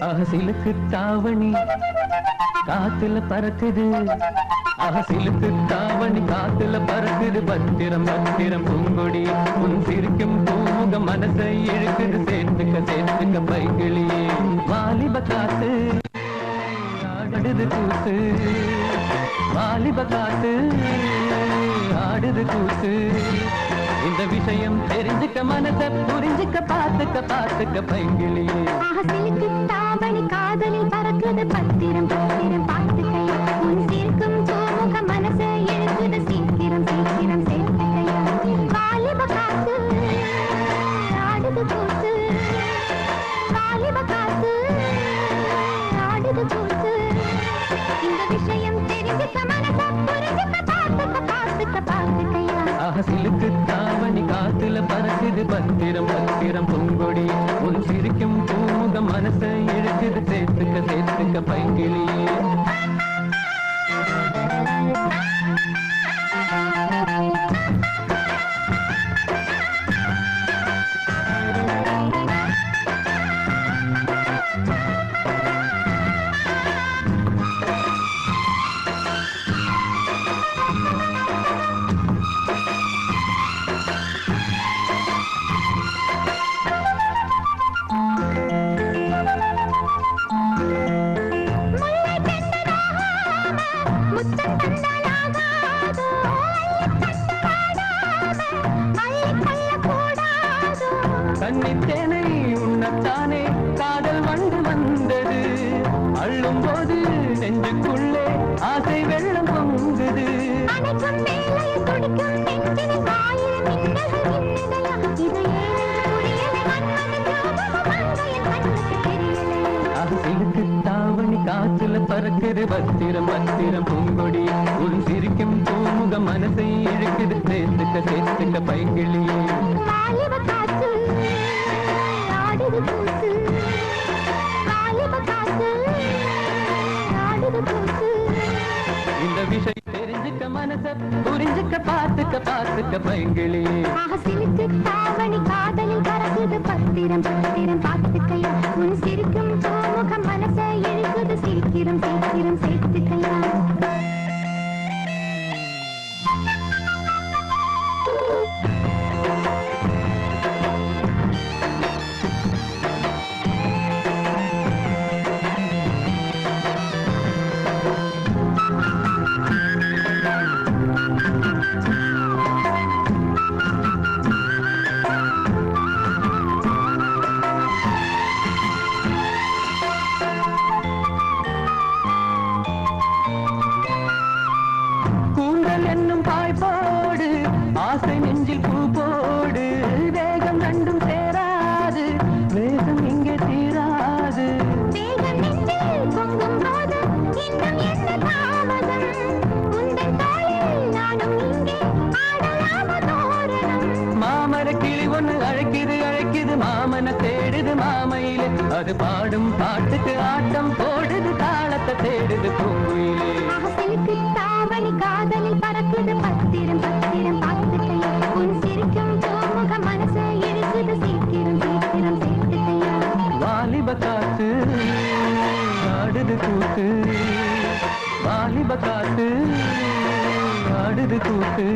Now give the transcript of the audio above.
அகசிலுக்கு தாவணி காத்துல பறக்குது. அகசிலுக்கு தாவணி காத்துல பறக்குது. பத்திரம் பத்திரம் பூங்கொடி. உன் சிரிக்கும் பூமுக மனசை இழுக்குது. சேர்த்துக்க சேர்த்துக்க பைகிளியே வாலிப காத்து ஆடுது கூத்து. வாலிப காத்து ஆடுது கூத்து. இந்த விஷயம் தெரிஞ்சுக்க மனச புரிஞ்சுக்க பார்த்துக்க பார்த்துக்க பைங்கிளியே ஆசைக்கு காதலில் பறக்குது பத்திரம் பத்திரம் பார்த்துக்கையா சிலுக்கு தாவணி காத்துல பறக்குது பத்திரம் பத்திரம் பொங்கொடி உன் சிரிக்கும் பூமுக மனசை இழுக்குது சேர்த்துக்க சேர்த்துக்க பைங்கிளியே கொள்ளும் போது நெஞ்சுக்குள்ளே ஆசை வெள்ளம் பொங்குது. சிலுக்கு தாவணி காற்றுல பறக்குது. பத்திரம் பத்திரம் பூங்கொடி. ஒரு சிரிக்கும் பூமுக மனசை இழுக்குது. சேர்த்துக்க சேர்த்துக்க பைங்கிளியே விஷயம். தெரிஞ்சுக்க மனச புரிஞ்சுக்க பார்த்துக்க பார்த்துக்க பயங்களே ஆசிலுக்கு தாவணி காதலில் பறக்குது பத்திரம். பத்திரம் பார்த்துக்கையா உன் சிரிக்கும் மனசை இழுக்குது சிரிக்கிறோம் சிரிக்கிறோம் சேர்த்துக்கையா மாமன தேடுது மாமையில. அது பாடும் பாட்டுக்கு ஆட்டம் போடுது தாளத்தை தேடுது பூங்குயிலே தாவணி காதலில் பறக்குது பத்திரம் பத்திரம் பார்த்துக்கையா உன் சிரிக்கும் பூமுக மனசை இழுக்குது சீக்கிரம் சீக்கிரம் சேர்த்துக்கையா வாலிப காத்து ஆடுது கூத்து வாலிப காத்து ஆடுது கூத்து